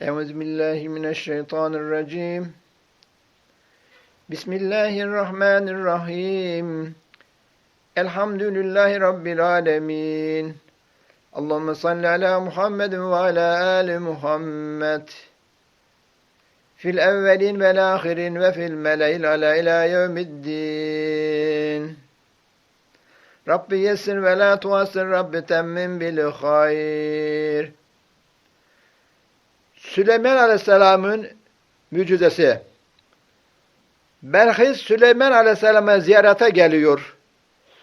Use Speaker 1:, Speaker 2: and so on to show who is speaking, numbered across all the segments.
Speaker 1: Euzu billahi mineşşeytanirracim. Bismillahirrahmanirrahim. Elhamdülillahi rabbil alamin. Allahumme salli ala Muhammed ve ala ali Muhammed. Fil evvelin vel ahirin ve fil mele'il ala ila yevmiddin. Rabbi yessir ve la tuassir Rabbi temmin bil hayr. Süleyman Aleyhisselam'ın müjdesi. Belhis Süleyman Aleyhisselam'a ziyarete geliyor.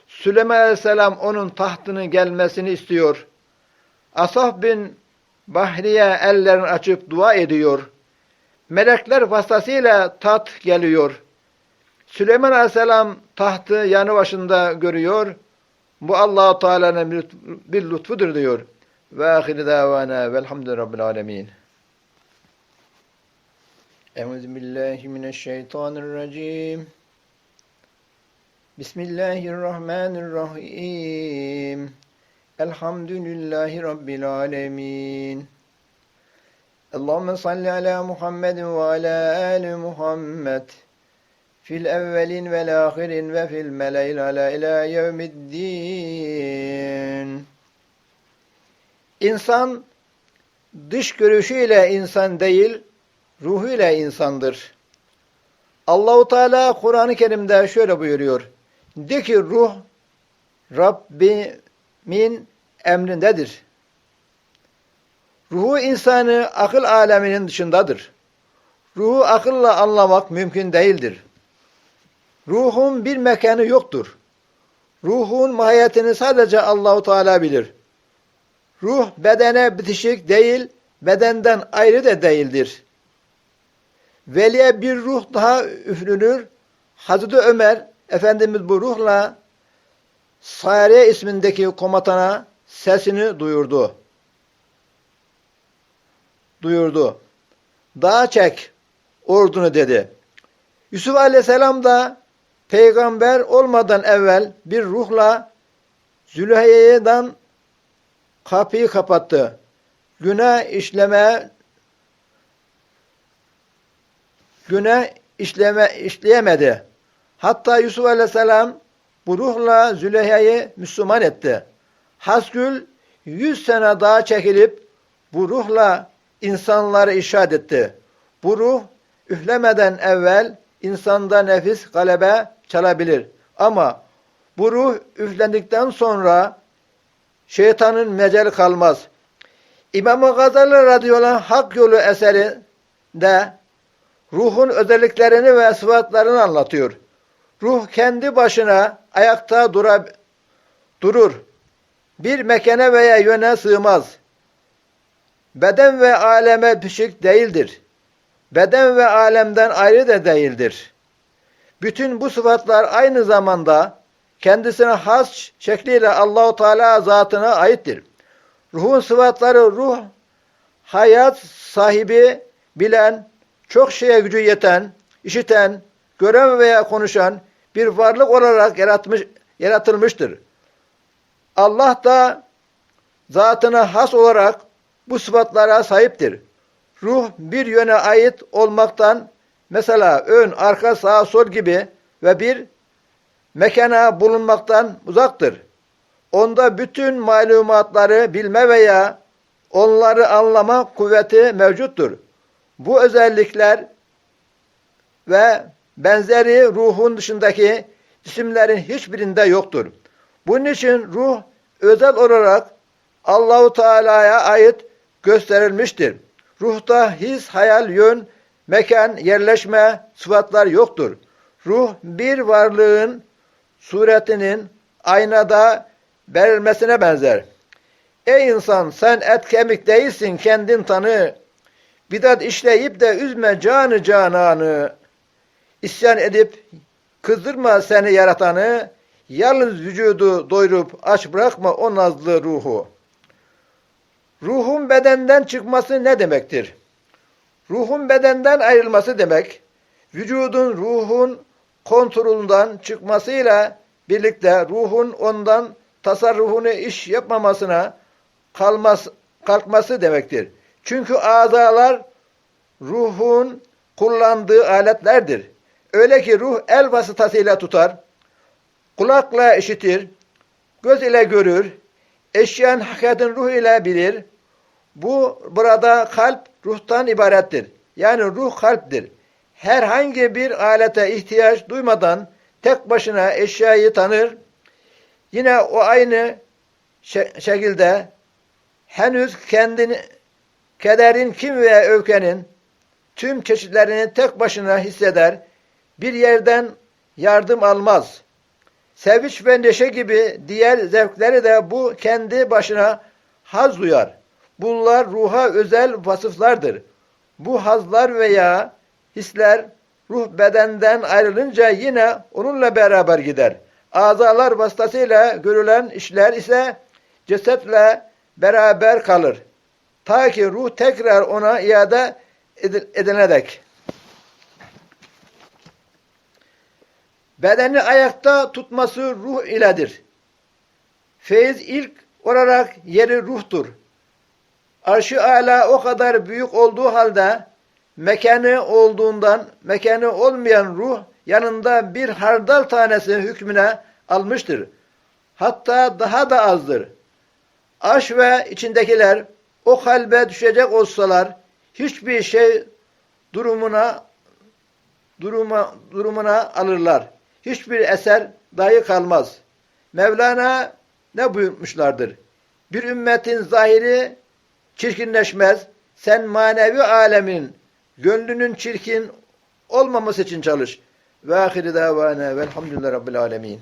Speaker 1: Süleyman Aleyhisselam onun tahtının gelmesini istiyor. Asaf bin Bahriye ellerini açıp dua ediyor. Melekler vasıtasıyla tat geliyor. Süleyman Aleyhisselam tahtı yanı başında görüyor. Bu Allah-u Teala'nın bir, lütfudur diyor. Ve ahiri davana velhamdülillahi rabbil alemin. Euzu billahi mineşşeytanirracim. Bismillahirrahmanirrahim. Elhamdülillahi rabbil alemin. Allahumme salli ala Muhammed ve ala ali Muhammed. Fil evvelin vel ahirin ve fil mele'il ala ila yevmiddin. İnsan dış görüşüyle insan değil, ruhuyla insandır. Allahu Teala Kur'an-ı Kerim'de şöyle buyuruyor. De ki ruh Rabbimin emrindedir. Ruhu insanı akıl aleminin dışındadır. Ruhu akılla anlamak mümkün değildir. Ruhun bir mekanı yoktur. Ruhun mahiyetini sadece Allahu Teala bilir. Ruh bedene bitişik değil, bedenden ayrı da değildir. Veliye bir ruh daha üflünür. Hazreti Ömer Efendimiz bu ruhla Sariye ismindeki komatana sesini duyurdu. Duyurdu. Dağa çek ordunu dedi. Yusuf Aleyhisselam da peygamber olmadan evvel bir ruhla Züleyha'dan kapıyı kapattı. Günah işleme günah işleme işleyemedi. Hatta Yusuf Aleyhisselam bu ruhla Züleyha'yı Müslüman etti. Hasgül yüz sene daha çekilip bu ruhla insanları işaret etti. Bu ruh üflemeden evvel insanda nefis galebe çalabilir. Ama bu ruh üflendikten sonra şeytanın meceli kalmaz. İmam-ı Gazali radıyallahu Hak Yolu eserinde ruhun özelliklerini ve sıfatlarını anlatıyor. Ruh kendi başına ayakta dura, durur. Bir mekane veya yöne sığmaz. Beden ve aleme düşük değildir. Beden ve alemden ayrı da değildir. Bütün bu sıfatlar aynı zamanda kendisine has şekliyle Allahu Teala zatına aittir. Ruhun sıfatları ruh, hayat sahibi, bilen, çok şeye gücü yeten, işiten, gören veya konuşan bir varlık olarak yaratmış, yaratılmıştır. Allah da zatına has olarak bu sıfatlara sahiptir. Ruh bir yöne ait olmaktan mesela ön, arka, sağ, sol gibi ve bir mekana bulunmaktan uzaktır. Onda bütün malumatları bilme veya onları anlama kuvveti mevcuttur. Bu özellikler ve benzeri ruhun dışındaki cisimlerin hiçbirinde yoktur. Bunun için ruh özel olarak Allahu Teala'ya ait gösterilmiştir. Ruhta his, hayal, yön, mekan, yerleşme, sıfatlar yoktur. Ruh bir varlığın suretinin aynada verilmesine benzer. Ey insan sen et kemik değilsin kendin tanı. Bidat işleyip de üzme canı cananı. İsyan edip kızdırma seni yaratanı. Yalnız vücudu doyurup aç bırakma o nazlı ruhu. Ruhun bedenden çıkması ne demektir? Ruhun bedenden ayrılması demek, vücudun ruhun kontrolünden çıkmasıyla birlikte ruhun ondan tasarrufunu iş yapmamasına kalmaz, kalkması demektir. Çünkü azalar ruhun kullandığı aletlerdir. Öyle ki ruh el vasıtasıyla tutar, kulakla işitir, göz ile görür, eşyanın hakikatin ruh ile bilir. Bu burada kalp ruhtan ibarettir. Yani ruh kalptir. Herhangi bir alete ihtiyaç duymadan tek başına eşyayı tanır. Yine o aynı şe- şekilde henüz kendini kederin kim ve öfkenin tüm çeşitlerini tek başına hisseder. Bir yerden yardım almaz. Sevinç ve neşe gibi diğer zevkleri de bu kendi başına haz duyar. Bunlar ruha özel vasıflardır. Bu hazlar veya hisler ruh bedenden ayrılınca yine onunla beraber gider. Azalar vasıtasıyla görülen işler ise cesetle beraber kalır. Ta ki ruh tekrar ona iade edil- edilene dek. Bedeni ayakta tutması ruh iledir. Feyiz ilk olarak yeri ruhtur. Arşı ala o kadar büyük olduğu halde mekanı olduğundan mekanı olmayan ruh yanında bir hardal tanesi hükmüne almıştır. Hatta daha da azdır. Aş ve içindekiler o kalbe düşecek olsalar hiçbir şey durumuna duruma, durumuna alırlar. Hiçbir eser dahi kalmaz. Mevlana ne buyurmuşlardır? Bir ümmetin zahiri çirkinleşmez. Sen manevi alemin gönlünün çirkin olmaması için çalış. Ve ahiri davana velhamdülillahi rabbil alemin.